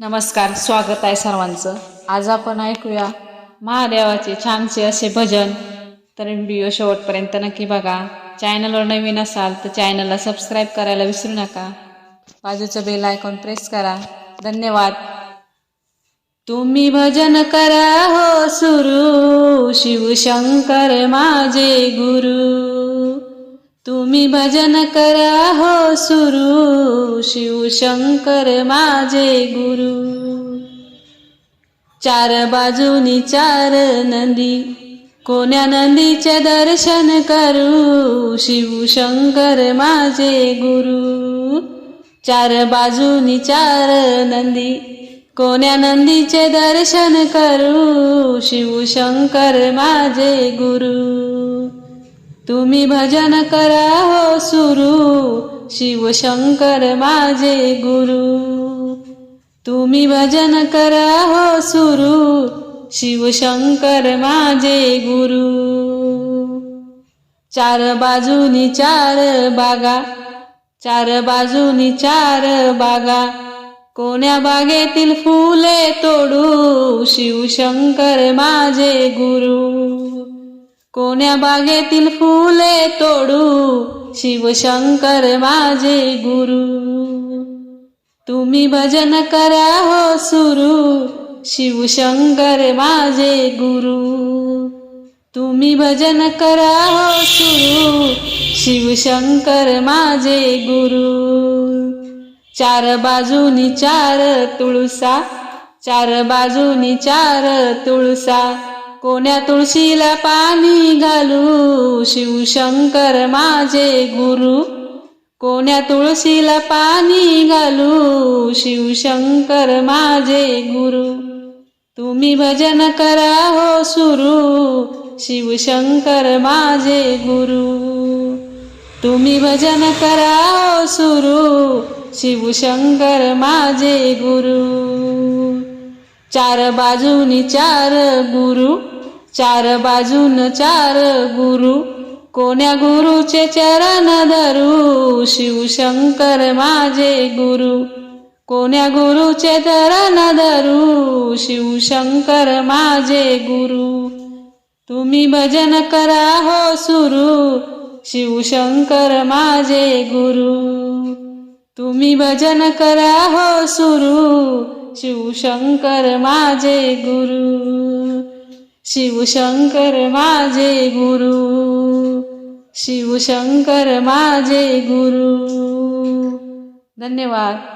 नमस्कार स्वागत आहे सर्वांचं. आज आपण ऐकूया महादेवाचे छानसे असे भजन. तर व्हिडिओ शेवटपर्यंत नक्की बघा. चॅनलवर नवीन असाल तर चॅनलला सबस्क्राईब करायला विसरू नका. बाजूचं बेल आयकॉन प्रेस करा. धन्यवाद. तुम्ही भजन करा हो सुरू. शिवशंकर माझे गुरु. तुम्ही भजन करा हो सुरू शिवशंकर माझे गुरु. चार बाजूनी चार नंदी कोण्या नंदीचे दर्शन करू शिवशंकर माझे गुरु. चार बाजूनी चार नंदी कोण्या नंदीचे दर्शन करू शिवशंकर माझे गुरु. तुम्ही भजन करा हो सुरू. शिवशंकर माझे गुरु. तुम्ही भजन करा हो सुरू. शिवशंकर माझे गुरु. चार बाजूनी चार बागा. चार बाजूनी चार बागा. कोण्या बागेतील फुले तोडू. शिवशंकर माझे गुरु. कोण्या बागेतील फुले तोडू? शिवशंकर माझे गुरु. तुम्ही भजन करा हो सुरू. शिवशंकर माझे गुरु. तुम्ही भजन करा हो सुरू. शिवशंकर माझे गुरु. चार बाजूनी चार तुळसा. चार बाजूनी चार तुळसा. कोण्या तुळशीला पाणी घालू? शिवशंकर माझे गुरु. कोण्या तुळशीला पाणी घालू? शिवशंकर माझे गुरु. तुम्ही भजन करा हो सुरू. शिवशंकर माझे गुरु. तुम्ही भजन करा हो सुरू. शिवशंकर माझे गुरु. चार बाजूनी चार गुरु. चार बाजून चार गुरु. कोण्या गुरुचे चरण धरू? शिवशंकर माझे गुरु. कोण्या गुरुचे चरण धरू? शिवशंकर माझे गुरु. तुम्ही भजन करा हो सुरू. शिवशंकर माझे गुरु. तुम्ही भजन करा हो सुरू. शिवशंकर माझे गुरु. शिवशंकर माझे गुरु. शिवशंकर माझे गुरु. धन्यवाद.